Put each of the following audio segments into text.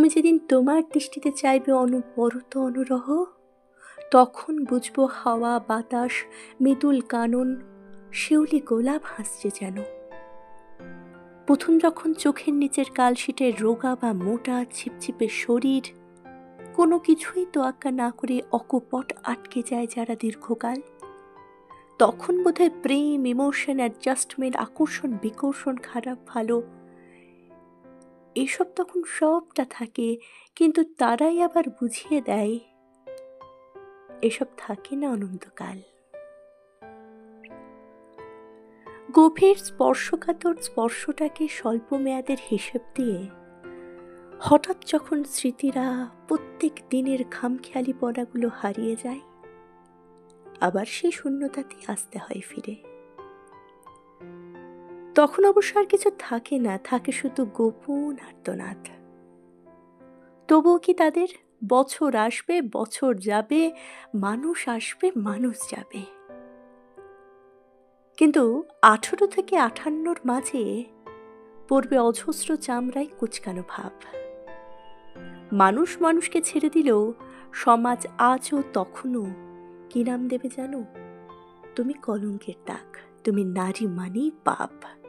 তুমি যেদিন তোমার দৃষ্টিতে চাইবে অনুপরত অনুরহ, তখন বুঝব হাওয়া, বাতাস, মৃদুল কানন, শিউলি গোলাপ হাসছে যেন। প্রথম যখন চোখের নিচের কালশিটে রোগা বা মোটা ছিপছিপে শরীর, কোনো কিছুই তোয়াক্কা না করে অকপট আটকে যায় যারা দীর্ঘকাল। তখন বোধহয় প্রেম, ইমোশন, অ্যাডজাস্টমেন্ট, আকর্ষণ, বিকর্ষণ, খারাপ, ভালো এসব তখন সবটা থাকে, কিন্তু তারাই আবার বুঝিয়ে দেয়, এসব থাকে না অনন্তকাল। গভীর স্পর্শকাতর স্পর্শটাকে স্বল্প মেয়াদের হিসেব দিয়ে, হঠাৎ যখন স্মৃতিরা প্রত্যেক দিনের খামখেয়ালি পড়াগুলো হারিয়ে যায়, আবার সেই শূন্যতাতে আসতে হয় ফিরে। তখন অবশ্য আর কিছু থাকে না, থাকে শুধু গোপন আর্তনাদ। তবুও কি তাদের বছর আসবে, বছর যাবে, মানুষ আসবে, মানুষ যাবে? কিন্তু আঠেরো থেকে আঠান্নর মাঝে পড়বে অজস্র চামড়ায় কুচকানো ভাব। মানুষ মানুষকে ছেড়ে দিলেও সমাজ আজও তখনও কি নাম দেবে জানো? তুমি কলঙ্কের দাগ, তুমি নারী মানেই পাপ।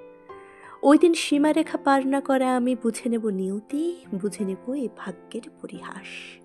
ওই দিন সীমারেখা পার না করা আমি বুঝে নেব নিয়তি, বুঝে নেব এই ভাগ্যের পরিহাস।